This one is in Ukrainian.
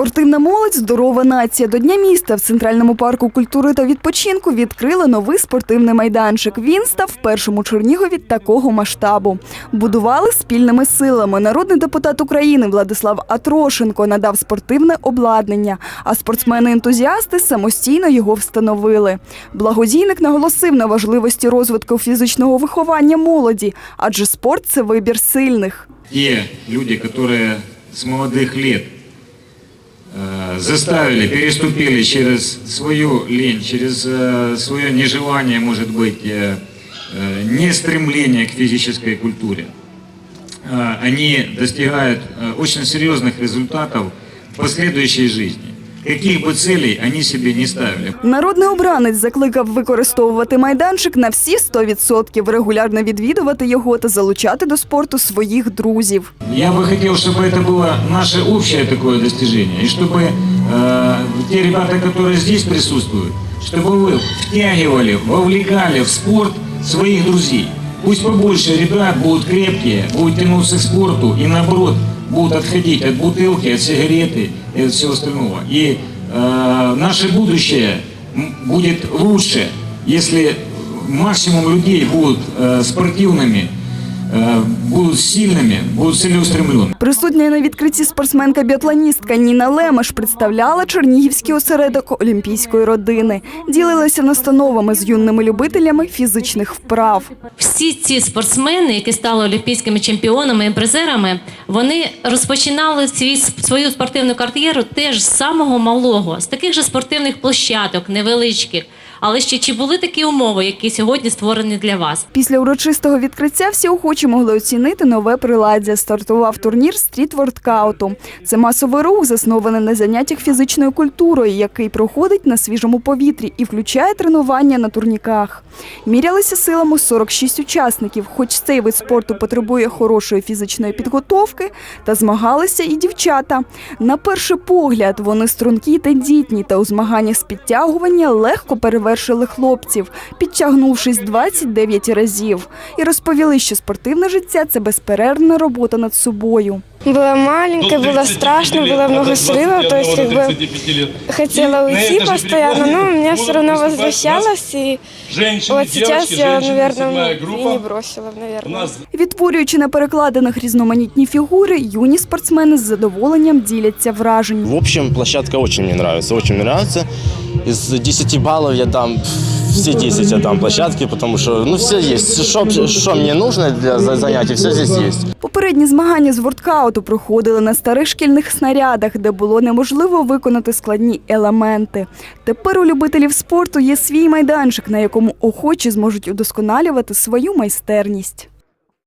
Спортивна молодь здорова нація. До Дня міста в Центральному парку культури та відпочинку відкрили новий спортивний майданчик. Він став в першому Чернігові такого масштабу. Будували спільними силами. Народний депутат України Владислав Атрошенко надав спортивне обладнання, а спортсмени-ентузіасти самостійно його встановили. Благодійник наголосив на важливості розвитку фізичного виховання молоді, адже спорт це вибір сильних. те люди, которые с молодых лет э, заставили, переступили через свою лень, через э, свое нежелание, может быть, э, э, не стремление к физической культуре, э, они достигают э, очень серьезных результатов в последующей жизни. Каких бы целей они себе не ставили. Народний обранець закликав використовувати майданчик на всі 100%, регулярно відвідувати його та залучати до спорту своїх друзів. Я бы хотел, чтобы это было наше общее такое достижение, и чтобы э, те ребята, которые здесь присутствуют, чтобы вы втягивали, вовлекали в спорт своих друзей. Пусть побольше ребят будут крепкие, будут тянуться к спорту и наоборот будут отходить от бутылки, от сигареты и от всего остального. И э, наше будущее м, будет лучше, если максимум людей будут э, спортивными, э, будут сильными, будут целеустремленными. Присутня на відкритті спортсменка-біатлоністка Ніна Лемеш представляла Чернігівський осередок олімпійської родини. Ділилася настановами з юними любителями фізичних вправ. Всі ці спортсмени, які стали олімпійськими чемпіонами і призерами, вони розпочинали свій, свою спортивну кар'єру теж з самого малого, з таких же спортивних площадок, невеличких. Але ще чи були такі умови, які сьогодні створені для вас? Після урочистого відкриття всі охочі могли оцінити нове приладдя. Стартував турнір стріт-воркауту. Це масовий рух, заснований на заняттях фізичною культурою, який проходить на свіжому повітрі і включає тренування на турніках. Мірялися силами 46 учасників. Хоч цей вид спорту потребує хорошої фізичної підготовки, та змагалися і дівчата. На перший погляд вони стрункі та дітні, та у змаганнях з підтягування легко перевершили хлопців, підтягнувшись 29 разів. І розповіли, що спортивне життя це безперервна робота над собою. Было маленькое, было страшно, было много срывов, то есть как бы хотела уйти постоянно, но меня все равно возвращалось, и вот сейчас я, наверное, и не бросила, наверное. Відтворюючи на перекладинах різноманітні фігури, юні спортсмени з задоволенням діляться враженнями. В общем, площадка очень мне нравится, очень мне нравится. Из 10 баллов я дам все 10 я дам площадки, потому что ну все есть. Что, что мне нужно для за- занятий, все здесь есть. Попередні змагання з воркауту проходили на старих шкільних снарядах, де було неможливо виконати складні елементи. Тепер у любителів спорту є свій майданчик, на якому охочі зможуть удосконалювати свою майстерність.